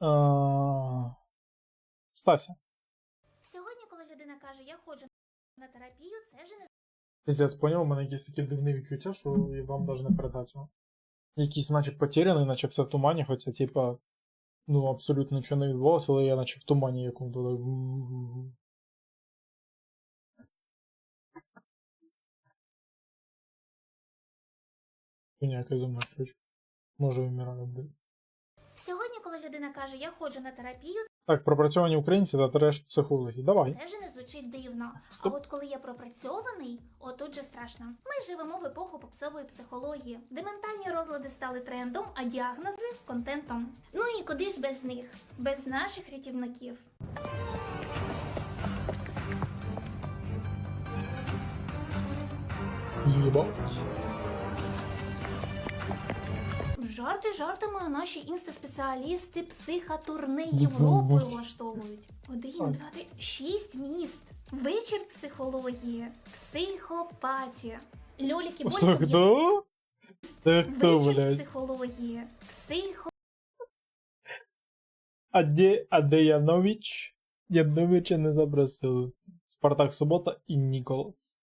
А... Стася. Сьогодні, коли людина каже, я ходжу на терапію, це вже не Піздець, поняв, у мене якісь такі дивні відчуття, що і вам навіть не передати цього. Якийсь, наче потеряний, наче все в тумані, хоча, типа, ну, абсолютно нічого не відбувалося, але я наче в тумані так ву-ву-ву. Хуйня, яка зі мною щось. Може вмираю, блядь. Сьогодні, коли людина каже, я ходжу на терапію, Так, пропрацьовані українці та треш психологи. Давай. це вже не звучить дивно. Стоп. А от коли я пропрацьований, отут же страшно. Ми живемо в епоху попсової психології, де ментальні розлади стали трендом, а діагнози контентом. Ну і куди ж без них, без наших рятівників. Їбать. Жарти жартами, а наші інстаспеціалісти психотурне Європою влаштовують. Один, два, три, шість міст. Вечір психології, психопатія. Льоліки Бойко хто? Це хто, Вечір блядь? психології, психо. А де, а де Янович? Яновича не запросили. Спартак Субота і Ніколас.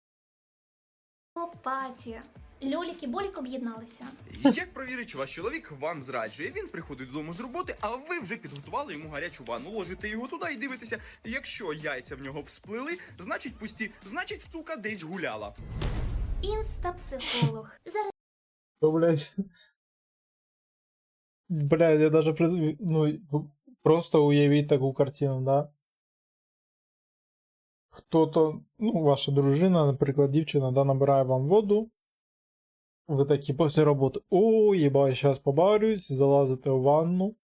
Психопатія. Льолік і Болік об'єдналися. Як провірить, чи ваш чоловік вам зраджує? Він приходить додому з роботи, а ви вже підготували йому гарячу ванну. Ложите його туди і дивитеся. Якщо яйця в нього всплили, значить пусті, значить, сука десь гуляла. Інстапсихолог. Зараз То, блядь. Блядь, я даже пред- ну, просто уявіть таку картину, да? Хто-то, ну, ваша дружина, наприклад, дівчина, да, набирає вам воду. Ви такі після роботи, о, єба, зараз побарюсь, залазите у ванну.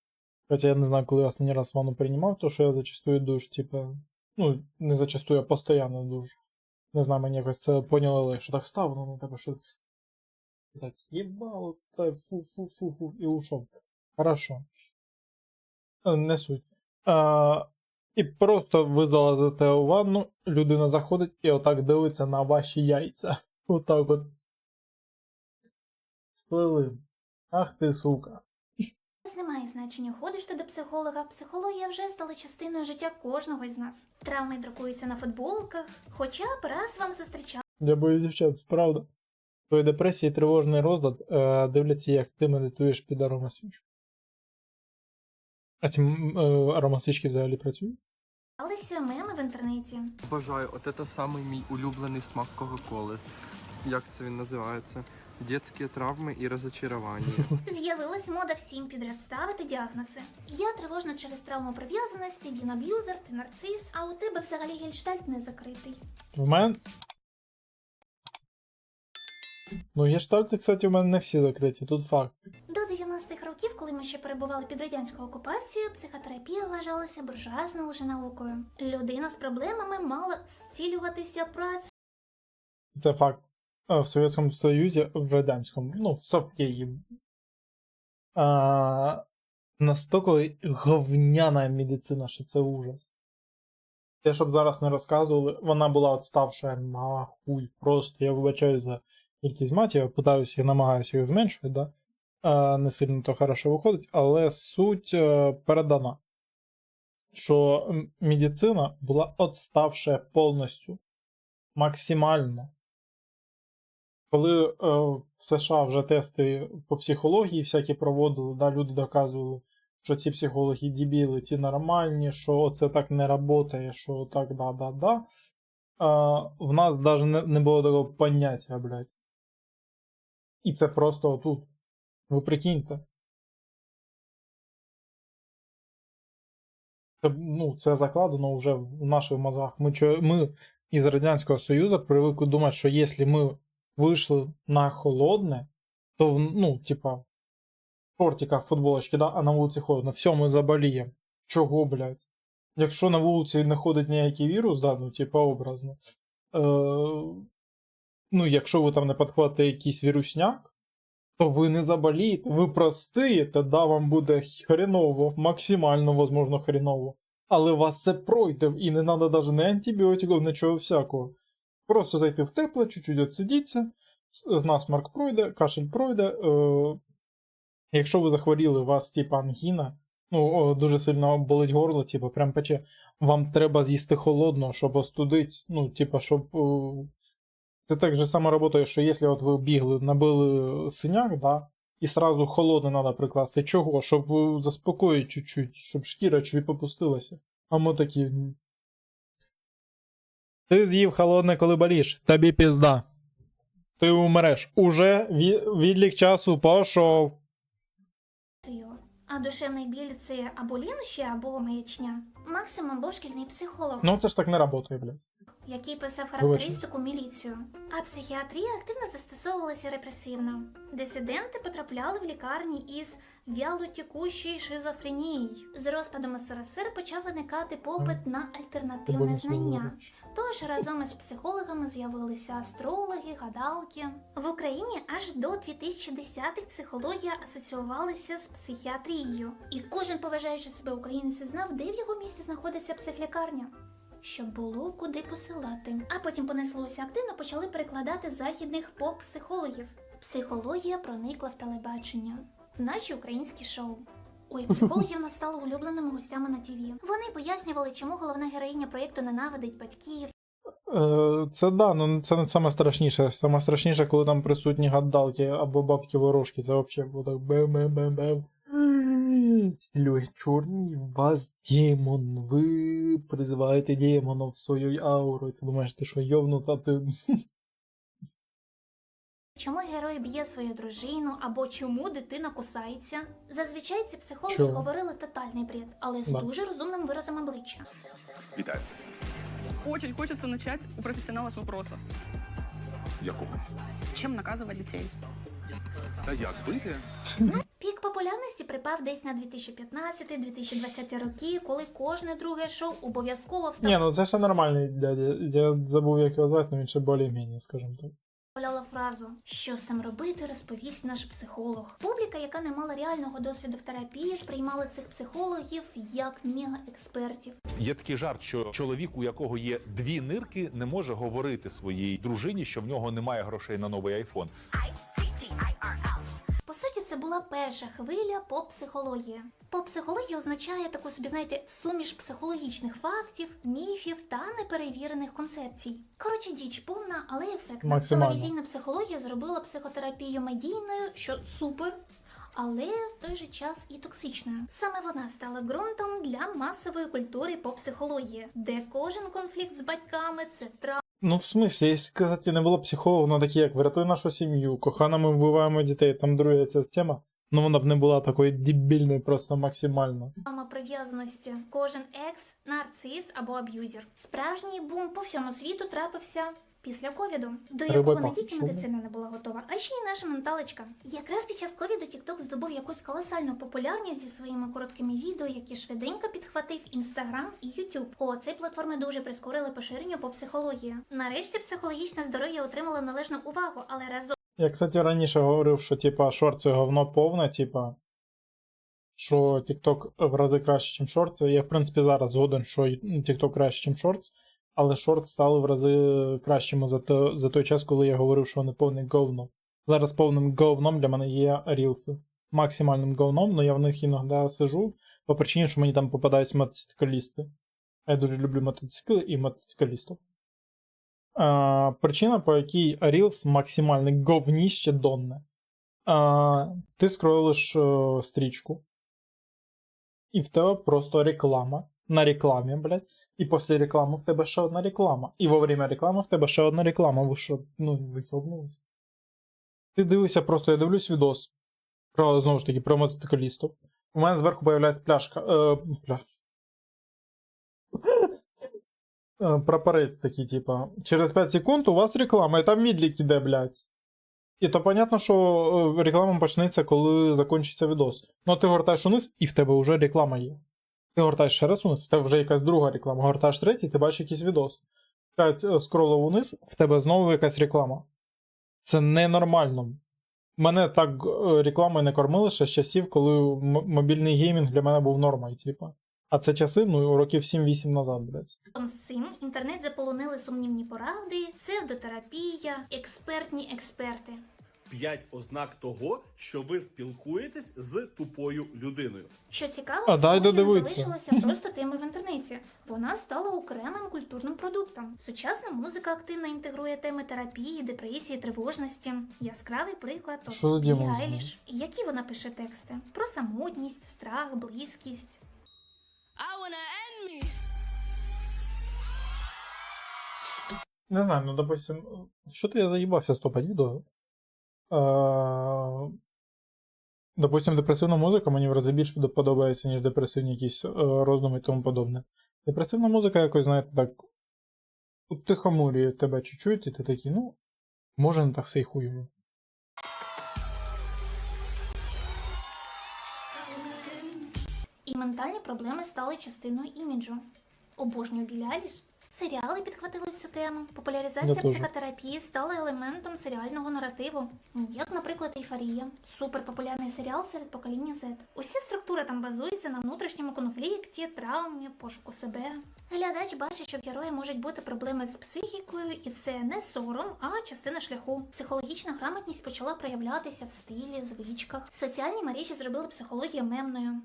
Хоча я не знаю, коли я останній раз ванну приймав, то що я зачастую душ, типа, ну, не зачастую, а постійно душ. Не знаю, мені якось це поняли легше. Так став, воно на тебе, що так, ебал, та фу-фу-фу-фу, и ушел. Хорошо. Е, Не суть. А, і просто ви залазите у ванну, людина заходить і отак дивиться на ваші яйця. Отак от. Сплили. Ах ти, сука. немає значення, ходиш ти до психолога. Психологія вже стала частиною життя кожного із нас. Травми друкуються на футболках, хоча б раз вам зустрічали. Я боюсь дівчат, це правда. Твої депресії і тривожний розлад е, дивляться, як ти медитуєш під аромасвічку. А ці м, е, аромасвічки взагалі працюють? Меми в інтернеті. Бажаю, от це самий мій улюблений смак Кока-Коли. Як це він називається? Детські травми і розочарування. З'явилась мода всім підряд ставити діагнози. Я тривожна через травму прив'язаності, він аб'юзер, ти нарцис, а у тебе взагалі гельштальт не закритий. В мене. Ну, гештальти, кстати, у мене не всі закриті, тут факт. До 90-х років, коли ми ще перебували під радянською окупацією, психотерапія вважалася буржуазною лженаукою. Людина з проблемами мала зцілюватися працею. Це факт. В Совєтському Союзі, в Радянському, ну, в Совєї. А, настільки говняна медицина, що це ужас. Те, щоб зараз не розказували, вона була відставша нахуй. Просто я вибачаю за кількість матів, я питаюся і намагаюся їх зменшувати, да? а, не сильно то хорошо виходить, але суть е, передана. Що медицина була відставша повністю. Максимально. Коли е, в США вже тести по психології всякі проводили, да, люди доказували, що ці психологи дебіли, ті нормальні, що це так не працює, що так да-да-да. Е, в нас навіть не, не було такого поняття, блядь. І це просто отут. Ви прикиньте. Це, ну, це закладено вже в наших мозгах. Ми, ми із Радянського Союзу привикли думати, що якщо ми вийшли на холодне, то, ну, типа, в шортиках, футболочки, да, а на вулиці холодно, все, ми заболіємо. Чого, блядь? Якщо на вулиці не ходить ніякий вірус, да, ну, типа, образно. Е, ну, якщо ви там не підхватите якийсь вірусняк, то ви не заболієте, ви простиєте, да, вам буде хреново, максимально, возможно, хреново. Але вас це пройде, і не треба навіть не антибіотиків, нічого всякого. Просто зайти в тепле, чуть-чуть отсидіться, с- насмарк пройде, кашель пройде. Е, якщо ви захворіли, у вас типа ангіна, ну, дуже сильно болить горло, типу, прям пече. Вам треба з'їсти холодно, щоб остудити, ну, типу, щоб. е, Це так же само працює, що якщо от ви бігли, набили синяк, да, і сразу холодне треба прикласти. Чого? Щоб е, заспокоїти чуть-чуть, щоб шкіра чуть попустилася. А ми такі. Ти з'їв холодне, коли боліш. Тобі пізда. Ти умреш. Уже відлік часу пішов. А душевний біль це або лінощі, або маячня. Максимум або шкільний психолог, Ну це ж так не працює, блядь. Який писав характеристику міліцію. А психіатрія активно застосовувалася репресивно. Дисиденти потрапляли в лікарні із вялотікущою шизофренією. З розпадом СРСР почав виникати попит на альтернативне знання. Тож разом із психологами з'явилися астрологи, гадалки. В Україні аж до 2010-х психологія асоціювалася з психіатрією, і кожен поважаючи себе українець знав, де в його місті знаходиться психлікарня. Щоб було куди посилати. А потім понеслося активно почали перекладати західних поп-психологів. Психологія проникла в телебачення в наші українські шоу. Ой, психологи в нас стали улюбленими гостями на ТВ. Вони пояснювали, чому головна героїня проєкту ненавидить батьків, Е, Це да, ну це не саме страшніше. Саме страшніше, коли там присутні гадалки або бабки ворожки. Це взагалі було так бем-бем-бем-бем. Льой, чорний у вас демон. Ви призиваєте демона в свою ауру. І ти думаєш, ти що йовнута, ти. Чому герой б'є свою дружину або чому дитина кусається? Зазвичай ці психологи Чого? говорили тотальний бред, але з Да. дуже розумним виразом обличчя. Вітаю. Очень хочется начать у профессионала с вопроса. Якого? Чем наказывать детей? Та як бити? Пік популярності припав десь на 2015-2020 роки, коли кожне друге шоу обов'язково Ні, ну це ще нормальний дядя. Я забув, як його звати, але він ще більш-менш, скажімо так. вставляла фразу Що з цим робити, розповість наш психолог. Публіка, яка не мала реального досвіду в терапії, сприймала цих психологів як мега-експертів. Є такий жарт, що чоловік, у якого є дві нирки, не може говорити своїй дружині, що в нього немає грошей на новий айфон. По суті, це була перша хвиля поп-психології. Поп-психологія означає таку собі, знаєте, суміш психологічних фактів, міфів та неперевірених концепцій. Коротше, діч повна, але ефектна. Телевізійна психологія зробила психотерапію медійною, що супер. Але в той же час і токсичною. Саме вона стала ґрунтом для масової культури поп-психології, де кожен конфлікт з батьками це травма. Ну, в смислі, якщо казати, не було психолога, ну такі як врятуй нашу сім'ю, кохана, ми вбиваємо дітей, там друга ця тема. Ну вона б не була такою дебільною просто максимально. Мама прив'язаності. Кожен екс, нарцис або аб'юзер. Справжній бум по всьому світу трапився після ковіду, до якого не тільки медицина не була готова, а ще й наша менталочка. Якраз під час ковіду TikTok здобув якусь колосальну популярність зі своїми короткими відео, які швиденько підхватив Instagram і YouTube. О, ці платформи дуже прискорили поширення по психології. Нарешті психологічне здоров'я отримало належну увагу, але разом. Я, кстати, раніше говорив, що типа шорт це говно повне, типа. Що TikTok в рази краще, ніж шорт. Я, в принципі, зараз згоден, що TikTok краще, ніж шорт, але шорт стали в рази кращими за, те, за той час, коли я говорив, що вони повне говно. Зараз повним говном для мене є рілси. Максимальним говном, але я в них іноді сижу по причині, що мені там попадаються мотоциклісти. Я дуже люблю мотоцикли і мотоциклістів. А, причина, по якій Reels максимальне говніще донне. А, ти скролиш е, стрічку, і в тебе просто реклама. На рекламі, блядь. І після реклами в тебе ще одна реклама. І во время реклами в тебе ще одна реклама. Ви що, ну, вихлопнулись? Ти дивишся просто, я дивлюсь відос. Про, знову ж таки, про мотоциклістів. У мене зверху появляється пляшка. Е, пля... Е, Прапорець такий, типа. Через 5 секунд у вас реклама, і там відлік іде, блядь. І то понятно, що е, реклама почнеться, коли закінчиться відос. Ну ти гортаєш униз, і в тебе вже реклама є. Ти гортаєш ще раз униз, тебе вже якась друга реклама. Гортаєш третій, ти бачиш якийсь відос. 5 скролів униз, в тебе знову якась реклама. Це ненормально. Мене так е, рекламою не кормили ще з часів, коли мобільний геймінг для мене був нормою, типа. А це часи, ну, років 7-8 назад, блядь. Цим інтернет заполонили сумнівні поради, псевдотерапія, експертні експерти. 5 ознак того, що ви спілкуєтесь з тупою людиною. Що цікаво, А, дай додивитися. залишилася просто темою в інтернеті. Вона стала окремим культурним продуктом. Сучасна музика активно інтегрує теми терапії, депресії, тривожності. Яскравий приклад то Що за? Айліш. Які вона пише тексти? Про самотність, страх, близькість. Не знаю, ну, допустим, що-то я заїбався з топа відео. Допустим, депресивна музика мені в рази більше подобається, ніж депресивні якісь е, роздуми і тому подобне. Депресивна музика якось, знаєте, так утихомурює тебе чуть-чуть, і ти такий, ну, може не так все й хуйово. І ментальні проблеми стали частиною іміджу. Обожнюю Біллі Айліш. Серіали підхватили цю тему. Популяризація психотерапії стала елементом серіального наративу, як, наприклад, Ейфорія, суперпопулярний серіал серед покоління Z. Уся структура там базується на внутрішньому конфлікті, травмі, пошуку себе. Глядач бачить, що в героя можуть бути проблеми з психікою, і це не сором, а частина шляху. Психологічна грамотність почала проявлятися в стилі, звичках. Соціальні мережі зробили психологію мемною.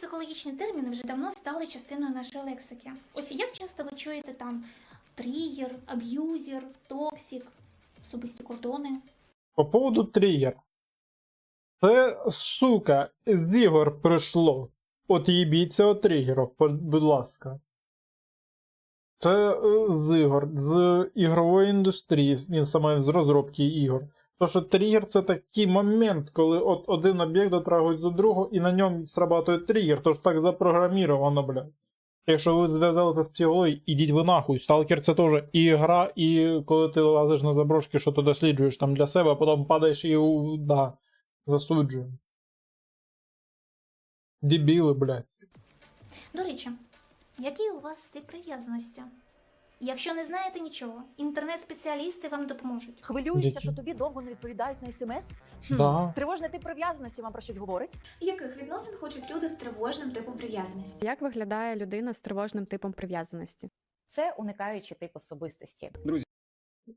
Психологічні терміни вже давно стали частиною нашої лексики. Ось як часто ви чуєте там тригер, аб'юзер, токсик, особисті кордони. По поводу тригер. Це, сука, з ігор прийшло. От їбіться от тригерів, будь ласка. Це е, з ігор, з ігрової індустрії, саме з розробки ігор. То що тригер це такий момент, коли от один об'єкт дотрагують до другого і на ньому срабатує тригер, ж так запрограміровано, блядь. Якщо ви зв'язали це з психологією, ідіть ви нахуй. Сталкер це теж і гра, і коли ти лазиш на заброшки, що ти досліджуєш там для себе, а потім падаєш і у- да, засуджуємо. Дебіли, блядь. До речі, який у вас тип прив'язаності? Якщо не знаєте нічого, інтернет-спеціалісти вам допоможуть. Хвилюєшся, Які? що тобі довго не відповідають на смс? Хм. Да. Тривожний тип прив'язаності вам про щось говорить? Яких відносин хочуть люди з тривожним типом прив'язаності? Як виглядає людина з тривожним типом прив'язаності? Це уникаючий тип особистості. Друзі,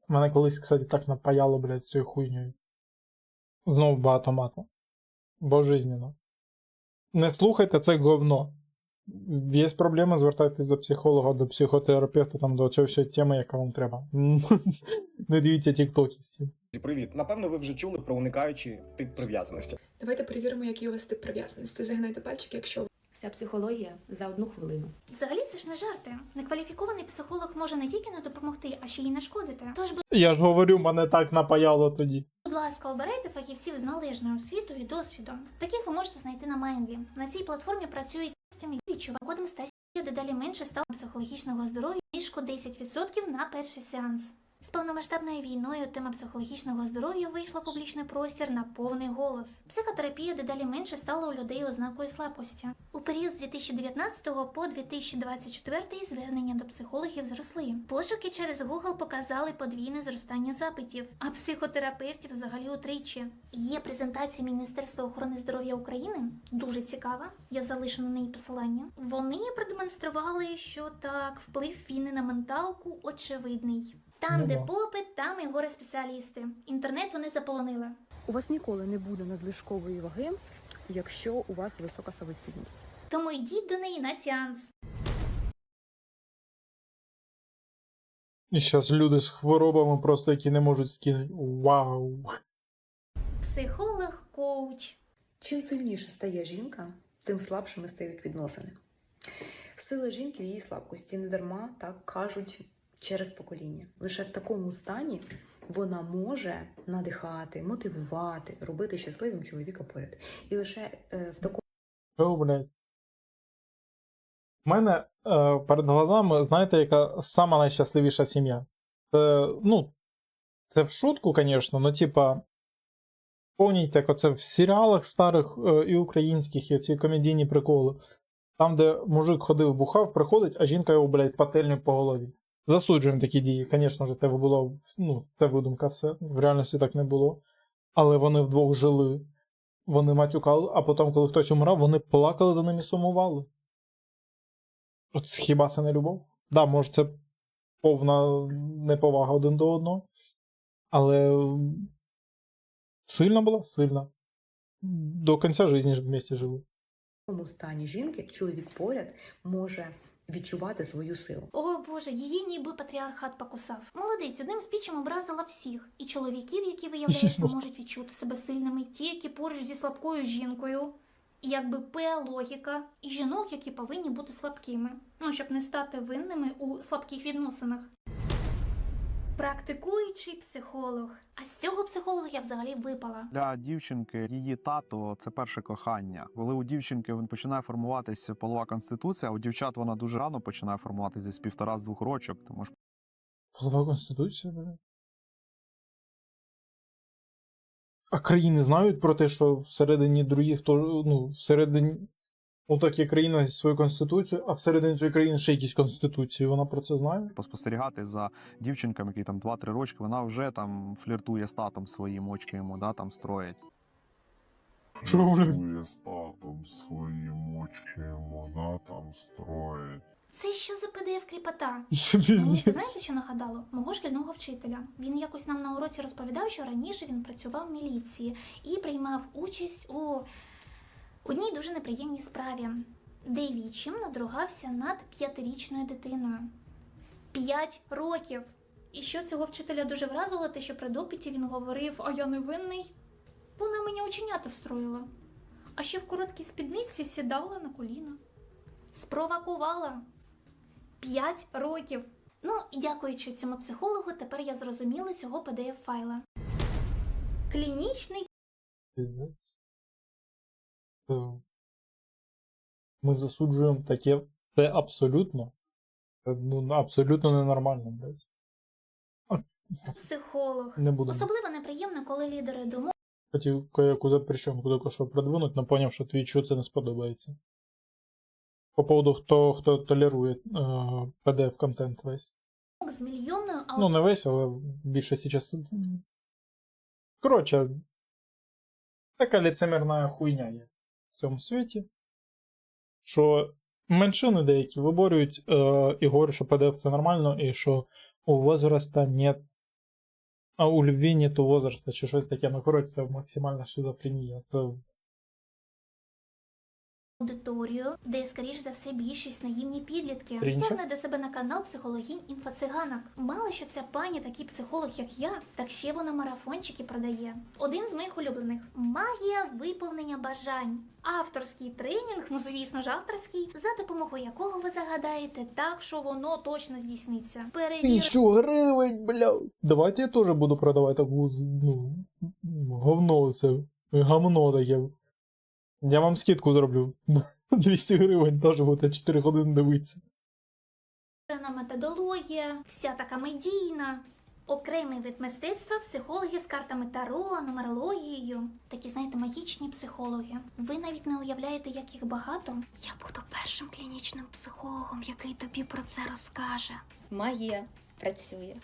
Мене колись, кстати, так напаяло, блядь, цією хуйньою. Знову багато мата. Божизненно. Не слухайте це говно. Є проблема, звертайтесь до психолога, до психотерапевта, там до цього всієї теми, яка вам треба. Не дивіться тіктоки з. Привіт. Напевно, ви вже чули про уникаючий тип прив'язаності. Давайте перевіримо, який у вас тип прив'язаності. Загинайте пальчик, якщо Вся психологія за одну хвилину. Взагалі це ж не жарти. Некваліфікований психолог може не тільки не допомогти, а ще й нашкодити. Тож, Я ж говорю, мене так напаяло тоді. будь ласка, обирайте фахівців з належною освітою і досвідом. Таких ви можете знайти на Майнлі. На цій платформі працюють стіни відчува. Кодом Стасі дедалі менше стало психологічного здоров'я, знижку 10% на перший сеанс. З повномасштабною війною тема психологічного здоров'я вийшла в публічний простір на повний голос. Психотерапія дедалі менше стала у людей ознакою слабкості. У період з 2019 по 2024 звернення до психологів зросли. Пошуки через Google показали подвійне зростання запитів, а психотерапевтів взагалі утричі. Є презентація Міністерства охорони здоров'я України, дуже цікава. Я залишу на неї посилання. Вони продемонстрували, що так, вплив війни на менталку очевидний. Там, Ну де попит, там і горе спеціалісти. Інтернет вони заполонили. У вас ніколи не буде надлишкової ваги, якщо у вас висока самоцінність. Тому йдіть до неї на сеанс. І зараз люди з хворобами просто які не можуть скинути. Вау. Психолог, коуч. Чим сильніше стає жінка, тим слабшими стають відносини. Сила жінки в її слабкості не дарма так кажуть через покоління. Лише в такому стані вона може надихати, мотивувати, робити щасливим чоловіка поряд. І лише е, в такому блядь? У мене е, перед глазами, знаєте, яка сама найщасливіша сім'я. Це, ну, це в шутку, звісно, але типа. Помніть, як оце в серіалах старих е, і українських, і ці комедійні приколи. Там, де мужик ходив, бухав, приходить, а жінка його, блядь, пательню по голові. Засуджуємо такі дії. Звісно ж, це було, ну, це видумка все. В реальності так не було. Але вони вдвох жили. Вони матюкали, а потім, коли хтось умирав, вони плакали за ним і сумували. От хіба це не любов? Да, може, це повна неповага один до одного. Але сильна була, сильна. До кінця життя ж вместе жили. В такому стані жінки чоловік поряд може відчувати свою силу. О боже, її ніби патріархат покусав. Молодець, одним спічем образила всіх. І чоловіків, які виявляються, можуть відчути себе сильними, і ті, які поруч зі слабкою жінкою. І якби П логіка, і жінок, які повинні бути слабкими, ну щоб не стати винними у слабких відносинах. Практикуючий психолог. А з цього психолога я взагалі випала. Для дівчинки її тато це перше кохання. Коли у дівчинки він починає формуватися полова конституція, а у дівчат вона дуже рано починає формуватися з півтора з двох рочок. Тому ж Полова Конституція, бля. А країни знають про те, що всередині других, то, ну, всередині. Ну, так є країна зі своєю конституцією, а всередині цієї країни ще якісь конституції. Вона про це знає? поспостерігати за дівчинками, які там 2-3 рочки, вона вже там фліртує з татом своїм очки йому, да, там строїть. Чого, бля? з татом своїм очки вона там строїть. Це що за ПДФ кріпота? Це Мені це піздець. знаєте, що нагадало? Мого шкільного вчителя. Він якось нам на уроці розповідав, що раніше він працював в міліції і приймав участь у одній дуже неприємній справі, де вічим надругався над п'ятирічною дитиною. П'ять років. І що цього вчителя дуже вразило, те, що при допиті він говорив, а я не винний. Вона мені оченята строїла. А ще в короткій спідниці сідала на коліна. Спровокувала. П'ять років. Ну, і дякуючи цьому психологу, тепер я зрозуміла цього pdf файла. Клінічний. Ми засуджуємо таке все абсолютно. Ну, абсолютно ненормально, блядь. психолог. Не буду. Особливо неприємно, коли лідери думок Хотів кое-яку запрещенку тільки що продвинуть, но поняв, що твічу це не сподобається. По поводу хто, хто толерує е, PDF-контент весь. з мільйонною Ну, не весь, але в більшості часу. Коротше, така ліцемірна хуйня є в цьому світі. Що меншини деякі виборюють е, і говорять, що ПДФ це нормально, і що у возраста нет. А у любві нету возраста, чи щось таке. Ну, коротше, це максимальна шизофренія. Це аудиторію, де, скоріш за все, більшість наївні підлітки. Трінча? Тягне до себе на канал психологінь інфоциганок. Мало що ця пані такий психолог, як я, так ще вона марафончики продає. Один з моїх улюблених магія виповнення бажань. Авторський тренінг, ну звісно ж, авторський, за допомогою якого ви загадаєте так, що воно точно здійсниться. Перевір... Тисячу гривень, бля. Давайте я теж буду продавати таку, ну, говно це, гамно таке. Я вам скидку зроблю. 200 гривень теж будете 4 години дивитися. Методологія, вся така медійна. Окремий вид мистецтва психологи з картами Таро, нумерологією. Такі, знаєте, магічні психологи. Ви навіть не уявляєте, як їх багато. Я буду першим клінічним психологом, який тобі про це розкаже. Магія працює.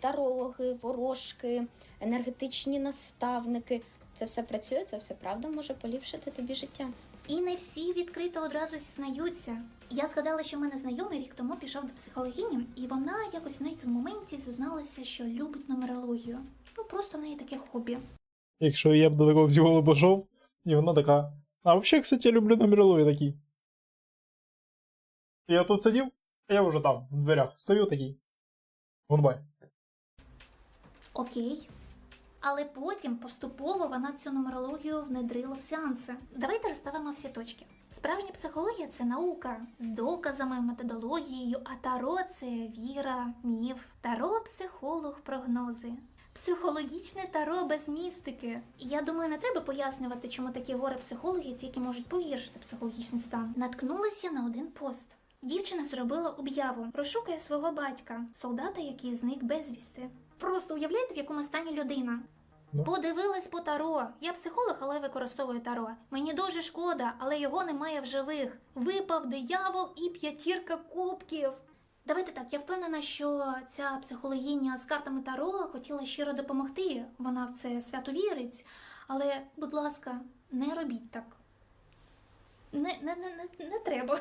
Тарологи, ворожки, енергетичні наставники. Це все працює, це все правда може поліпшити тобі життя. І не всі відкрито одразу зізнаються. Я згадала, що в мене знайомий рік тому пішов до психологині, і вона якось знаєте, в моменті зізналася, що любить нумерологію. Ну просто в неї таке хобі. Якщо я б до такого психолога пішов, і вона така. А взагалі, кстати, я люблю нумерологію такі. Я тут сидів, а я вже там, в дверях, стою такий. Гудбай. Окей. Але потім поступово вона цю нумерологію внедрила в сеанси. Давайте розставимо всі точки. Справжня психологія це наука з доказами, методологією, а таро це віра, міф. Таро психолог, прогнози. Психологічне таро без містики. Я думаю, не треба пояснювати, чому такі гори психологи тільки можуть погіршити психологічний стан. Наткнулася на один пост. Дівчина зробила об'яву, розшукує свого батька, солдата, який зник безвісти. Просто уявляєте, в якому стані людина. Ну. Подивилась по таро. Я психолог, але використовую таро. Мені дуже шкода, але його немає в живих. Випав диявол і п'ятірка кубків. Давайте так, я впевнена, що ця психологиня з картами Таро хотіла щиро допомогти. Вона в це свято вірить. Але, будь ласка, не робіть так. Не, не, не, не, не треба.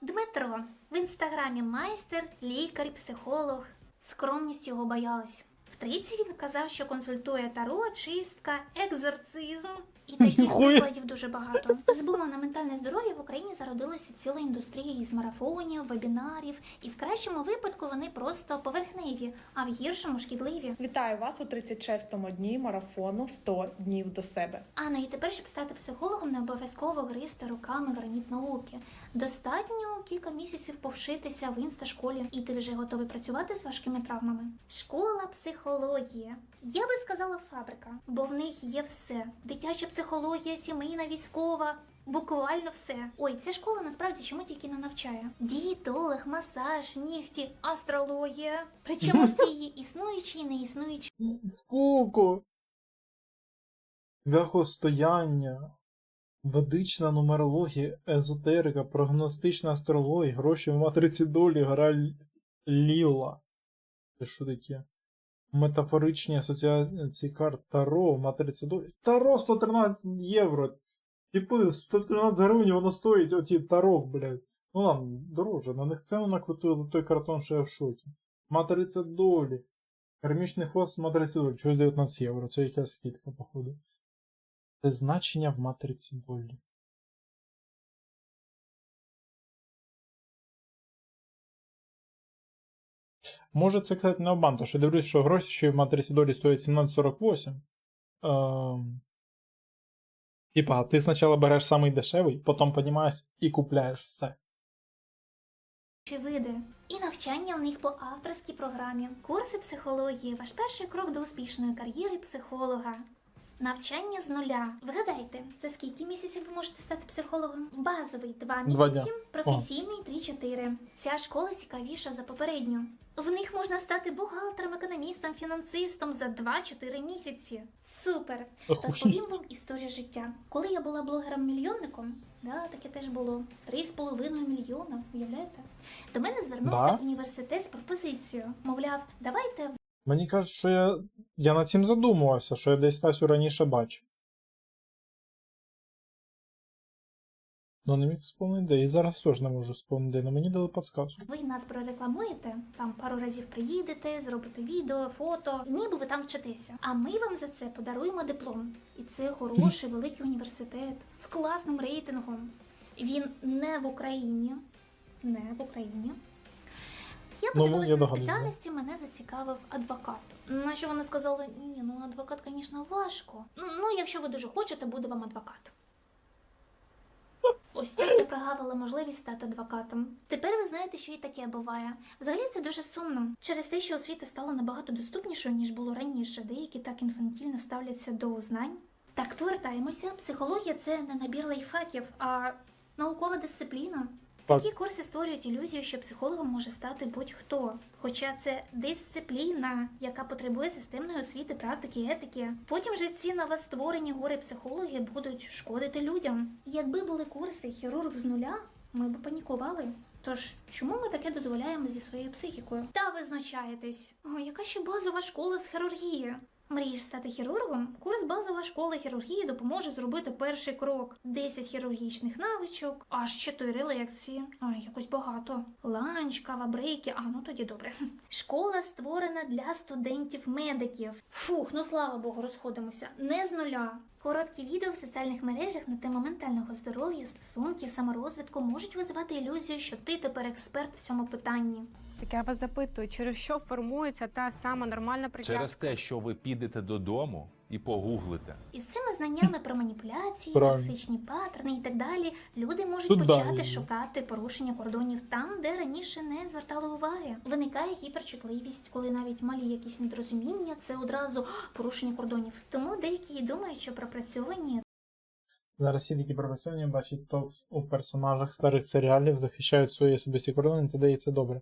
Дмитро в інстаграмі майстер, лікар, психолог. Скромність його боялась. В трійці він казав, що консультує таро, чистка, екзорцизм. І таких прикладів дуже багато. З бумом на ментальне здоров'я в Україні зародилася ціла індустрія із марафонів, вебінарів, і в кращому випадку вони просто поверхневі, а в гіршому шкідливі. Вітаю вас у 36-му дні марафону 100 днів до себе. А ну і тепер, щоб стати психологом, не обов'язково гризти руками граніт науки. Достатньо кілька місяців повшитися в інсташколі, і ти вже готовий працювати з важкими травмами. Школа психологія. Я би сказала фабрика, бо в них є все: дитяча психологія, сімейна, військова. Буквально все. Ой, ця школа насправді чому тільки не навчає. Дієтолог, масаж, нігті, астрологія. Причому всі її існуючі і не існуючі. Скуку. Вяхостояння, ведична нумерологія, езотерика, прогностична астрологія, гроші в матриці долі, гра Ліла. Це що таке? Метафоричні асоціації карт Таро, матриці долі. Таро 113 євро. Типи, 113 гривень воно стоїть, оті Таро, блядь. Ну ладно, дороже, на них ціну накрутили за той картон, що я в шокі. Матриця долі. Кармічний хвост матриці долі. Чогось 19 євро. Це якась скидка, походу. Значення в матриці долі. Може, це, кстати, не обман, тому що дивлюсь, що гроші, що в матриці долі стоять 17,48. Ем... Типа, ти спочатку береш самий дешевий, потім піднімаєш і купляєш все. Види і навчання в них по авторській програмі, курси психології, ваш перший крок до успішної кар'єри психолога. Навчання з нуля. Вгадайте, за скільки місяців ви можете стати психологом? Базовий 2 Два місяці, дня. професійний 3-4. Ця школа цікавіша за попередню. В них можна стати бухгалтером, економістом, фінансистом за 2-4 місяці. Супер! Розповім вам історію життя. Коли я була блогером-мільйонником, да, таке теж було 3,5 мільйона, уявляєте? До мене звернувся Да? університет з пропозицією. Мовляв, давайте Мені кажуть, що я. Я над цим задумувався, що я десь Тасю раніше бачив. Ну, не міг вспомнити де. І зараз теж не можу вспомнити але мені дали підсказку. ви нас прорекламуєте, там пару разів приїдете, зробите відео, фото, ніби ви там вчитеся. А ми вам за це подаруємо диплом. І це хороший великий університет з класним рейтингом. Він не в Україні. Не в Україні. Я Ну, подивилася я на догадуюсь, да. спеціальності, мене зацікавив адвокат. На що вони сказали, ні, ну адвокат, звісно, важко. Ну, якщо ви дуже хочете, буде вам адвокат. Ось так я прогавила можливість стати адвокатом. Тепер ви знаєте, що і таке буває. Взагалі це дуже сумно. Через те, що освіта стала набагато доступнішою, ніж було раніше. Деякі так інфантільно ставляться до знань. Так, повертаємося. Психологія це не набір лайфхаків, а наукова дисципліна. Так. Такі курси створюють ілюзію, що психологом може стати будь-хто. Хоча це дисципліна, яка потребує системної освіти, практики етики. Потім же ці новостворені гори психологи будуть шкодити людям. Якби були курси хірург з нуля, ми б панікували. Тож чому ми таке дозволяємо зі своєю психікою? Та ви знущаєтесь. О, яка ще базова школа з хірургії? Мрієш стати хірургом? Курс базова школа хірургії допоможе зробити перший крок: 10 хірургічних навичок, аж 4 лекції. Ой, якось багато. Ланч, кава, брейки. А ну тоді добре. Школа створена для студентів-медиків. Фух, ну слава Богу, розходимося. Не з нуля. Короткі відео в соціальних мережах на тему ментального здоров'я, стосунків, саморозвитку можуть визивати ілюзію, що ти тепер експерт в цьому питанні. Так я вас запитую, через що формується та сама нормальна Через те, що ви підете додому і погуглите. Із цими знаннями про маніпуляції, Правильно. токсичні паттерни і так далі, люди можуть Тут почати далі. шукати порушення кордонів там, де раніше не звертали уваги. Виникає гіперчутливість, коли навіть малі якісь недорозуміння це одразу порушення кордонів. Тому деякі думають, що пропрацьовані Зараз всі такі професіоналі бачать токс у персонажах старих серіалів, захищають свої особисті кордони, т.д. і це добре.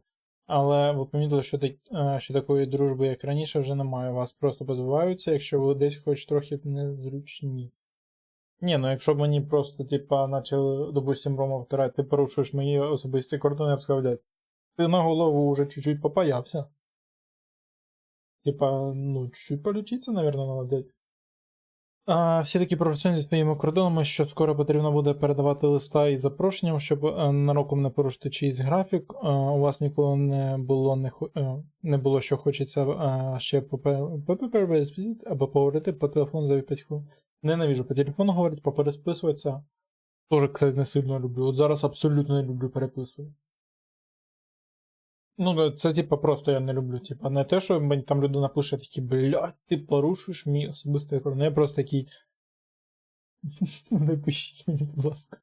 Але ви помітили, що, е, що такої дружби, як раніше, вже немає. Вас просто позбуваються, якщо ви десь хоч трохи незручні. Ні, ну якщо б мені просто, типа, почали, допустим, Рома втирати, ти порушуєш мої особисті кордони, я б сказав, дядь, ти на голову вже чуть-чуть попаявся. Типа, ну, чуть-чуть полечиться, наверное, надо, дядь. Всі такі професійні зі своїми кордонами, що скоро потрібно буде передавати листа із запрошенням, щоб е, нароком не порушити чийсь графік. Е, у вас ніколи не було не, е, не було, що хочеться ще попе- попересписати або поговорити по телефону за 5 хвилин. Ненавіжу по телефону говорити, попересписуватися. Тоже, кстати, не сильно люблю. От зараз абсолютно не люблю переписувати. Ну, це типа просто я не люблю. Типа, не те, що мені там людина пише такі, блядь, ти порушуєш мій особистий кордон. Я просто такий. Не пишіть мені, будь ласка.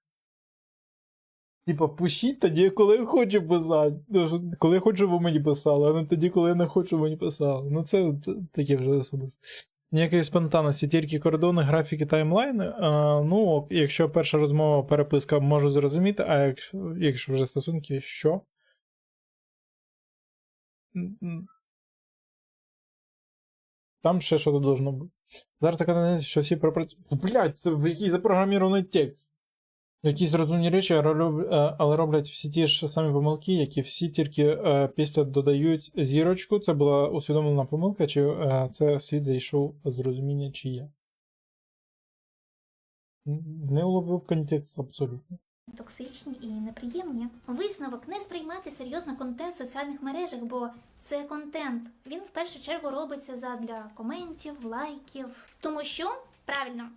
Типа, пишіть тоді, коли я хочу писати. Ну, Коли я хочу, ви мені писали, а не тоді, коли я не хочу, щоб мені писали. Ну, це таке вже особисто. Ніякої спонтанності, тільки кордони, графіки, таймлайни. А, ну, якщо перша розмова, переписка можу зрозуміти, а якщо, якщо вже стосунки, що? Там ще що должно бути. Зараз така тенденція, що всі пропрацюють. Блять, це в який запрограмірований текст. Якісь розумні речі, е, але роблять всі ті ж самі помилки, які всі тільки е, після додають зірочку. Це була усвідомлена помилка, чи е, це світ зайшов з розуміння, чи. Не уловив контекст абсолютно. Токсичні і неприємні. Висновок не сприймати серйозно контент в соціальних мережах, бо це контент. Він в першу чергу робиться задля коментів, лайків. Тому що правильно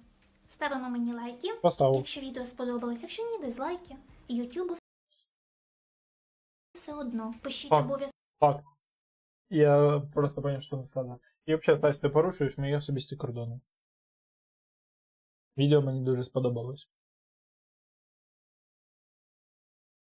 ставимо мені лайки, Поставив. якщо відео сподобалось, якщо ні, дизлайки. Ютубу все одно. Пишіть Так. обов'язково. Факт. Я просто поняв, що не сказав. І взагалі, Тась, ти порушуєш мої особисті кордони. Відео мені дуже сподобалось.